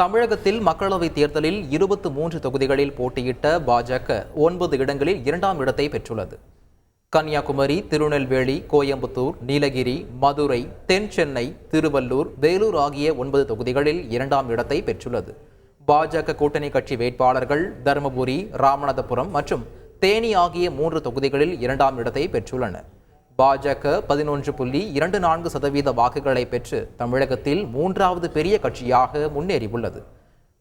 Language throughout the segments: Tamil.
தமிழகத்தில் மக்களவைத் தேர்தலில் இருபத்து மூன்று தொகுதிகளில் போட்டியிட்ட பாஜக ஒன்பது இடங்களில் இரண்டாம் இடத்தை பெற்றுள்ளது. கன்னியாகுமரி திருநெல்வேலி கோயம்புத்தூர் நீலகிரி மதுரை தென் சென்னை திருவள்ளூர் வேலூர் ஆகிய ஒன்பது தொகுதிகளில் இரண்டாம் இடத்தை பெற்றுள்ளது. பாஜக கூட்டணி கட்சி வேட்பாளர்கள் தருமபுரி ராமநாதபுரம் மற்றும் தேனி ஆகிய மூன்று தொகுதிகளில் இரண்டாம் இடத்தை பெற்றுள்ளனர். பாஜக பதினொன்று புள்ளி இரண்டு நான்கு சதவீத வாக்குகளை பெற்று தமிழகத்தில் மூன்றாவது பெரிய கட்சியாக முன்னேறியுள்ளது.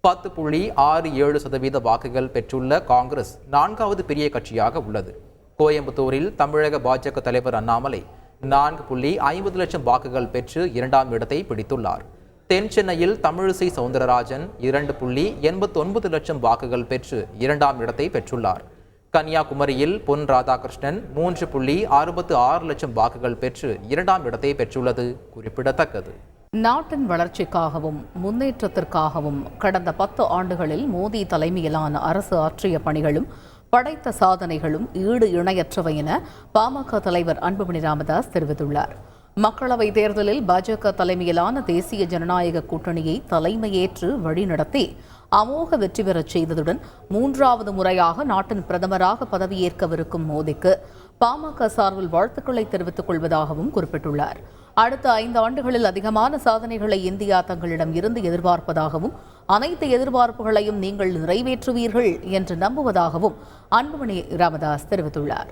பத்து புள்ளி ஆறு ஏழு சதவீத வாக்குகள் பெற்றுள்ள காங்கிரஸ் நான்காவது பெரிய கட்சியாக உள்ளது. கோயம்புத்தூரில் தமிழக பாஜக தலைவர் அண்ணாமலை நான்கு புள்ளி ஐம்பது லட்சம் வாக்குகள் பெற்று இரண்டாம் இடத்தை பிடித்துள்ளார். தென் சென்னையில் தமிழிசை சவுந்தரராஜன் இரண்டு புள்ளி எண்பத்தொன்பது லட்சம் வாக்குகள் பெற்று இரண்டாம் இடத்தை பெற்றுள்ளார். கன்னியாகுமரியில் பொன் ராதாகிருஷ்ணன் மூன்று புள்ளி அறுபத்து ஆறு லட்சம் வாக்குகள் பெற்று இரண்டாம் இடத்தை பெற்றுள்ளது. குறிப்பிடத்தக்கது. நாட்டின் வளர்ச்சிக்காகவும் முன்னேற்றத்திற்காகவும் கடந்த பத்து ஆண்டுகளில் மோடி தலைமையிலான அரசு ஆற்றிய பணிகளும் படைத்த சாதனைகளும் ஈடு இணையற்றவை என பாமக தலைவர் அன்புமணி ராமதாஸ் தெரிவித்துள்ளார். மக்களவைத் தேர்தலில் பாஜக தலைமையிலான தேசிய ஜனநாயக கூட்டணியை தலைமையேற்று வழிநடத்தி அமோக வெற்றி பெறச் செய்ததுடன் மூன்றாவது முறையாக நாட்டின் பிரதமராக பதவியேற்கவிருக்கும் மோடிக்கு பாமக சார்பில் வாழ்த்துக்களை தெரிவித்துக் கொள்வதாகவும் குறிப்பிட்டுள்ளார். அடுத்த ஐந்து ஆண்டுகளில் அதிகமான சாதனைகளை இந்தியா தங்களிடம் இருந்து எதிர்பார்ப்பதாகவும் அனைத்து எதிர்பார்ப்புகளையும் நீங்கள் நிறைவேற்றுவீர்கள் என்று நம்புவதாகவும் அன்புமணி ராமதாஸ் தெரிவித்துள்ளார்.